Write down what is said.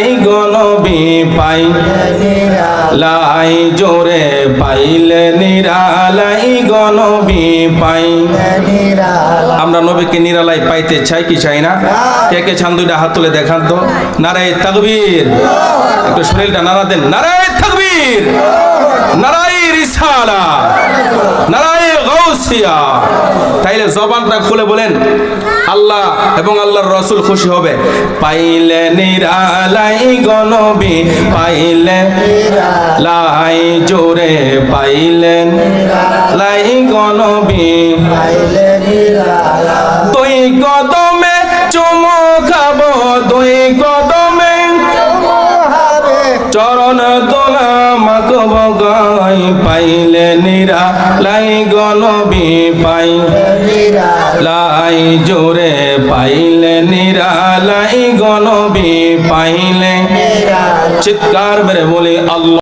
গনবি পাই। লাই জোরে পাইলে নিরালাই গনবি পাই। আমরা নবীকে নিরালাই পাইতে চাই কি চাই না? কে কে ছান দুইটা হাত তুলে দেখান তো। নারায় তাকবীর। একটু শরীরটা নাড়া দেন। নারায় তাকবীর। নারায় রিসালা। নারায় গাউসিয়া। তাইলে জবানটা খুলে বলেন। আল্লাহ এবং আল্লাহর রসুল খুশি হবে। পাইলে নিরালাই গনবি পাইলে লাই জোরে পাইলেন লাই গনবি দুই কদমে চুমু খাব কদমে চরণ তোলা মাকব গাই পাইলে নিরা লাই গলবি পাই। লাই জোরে পাইলে নিরা লাই গলবি পাইলে। চিৎকার মেরে বলে, আল্লাহ।